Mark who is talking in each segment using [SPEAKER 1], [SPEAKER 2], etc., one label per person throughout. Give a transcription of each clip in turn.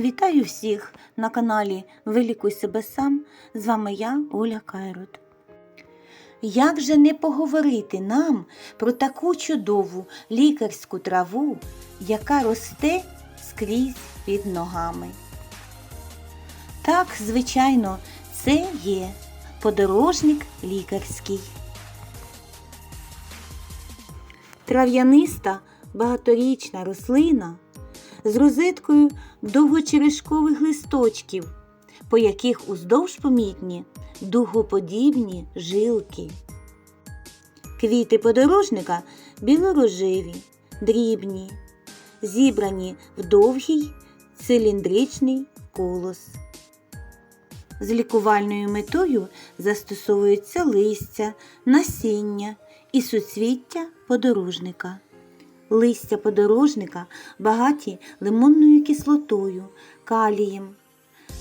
[SPEAKER 1] Вітаю всіх на каналі Вилікуй себе сам. З вами я, Оля Кайрот. Як же не поговорити нам про таку чудову лікарську траву, яка росте скрізь під ногами? Так, звичайно, це є подорожник лікарський. Трав'яниста багаторічна рослина з розеткою довгочерешкових листочків, по яких уздовж помітні дугоподібні жилки. Квіти подорожника білорожеві, дрібні, зібрані в довгий циліндричний колос. З лікувальною метою застосовуються листя, насіння і суцвіття подорожника. Листя подорожника багаті лимонною кислотою, калієм,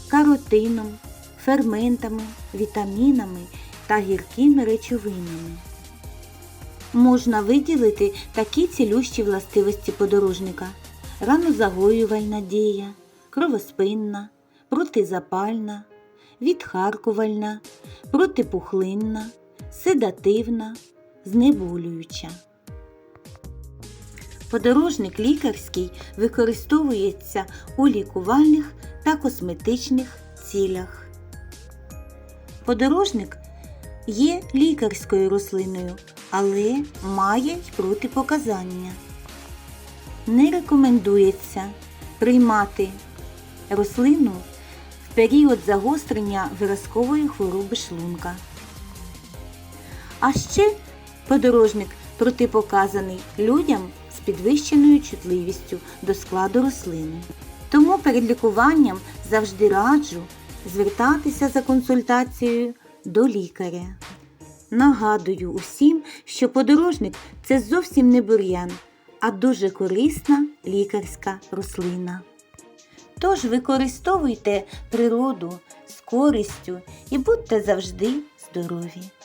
[SPEAKER 1] каротином, ферментами, вітамінами та гіркими речовинами. Можна виділити такі цілющі властивості подорожника: ранозагоювальна дія, кровоспинна, протизапальна, відхаркувальна, протипухлинна, седативна, знеболююча. Подорожник лікарський використовується у лікувальних та косметичних цілях. Подорожник є лікарською рослиною, але має й протипоказання. Не рекомендується приймати рослину в період загострення виразкової хвороби шлунка. А ще подорожник протипоказаний людям підвищеною чутливістю до складу рослини. Тому перед лікуванням завжди раджу звертатися за консультацією до лікаря. Нагадую усім, що подорожник це зовсім не бур'ян, а дуже корисна лікарська рослина. Тож використовуйте природу з користю і будьте завжди здорові!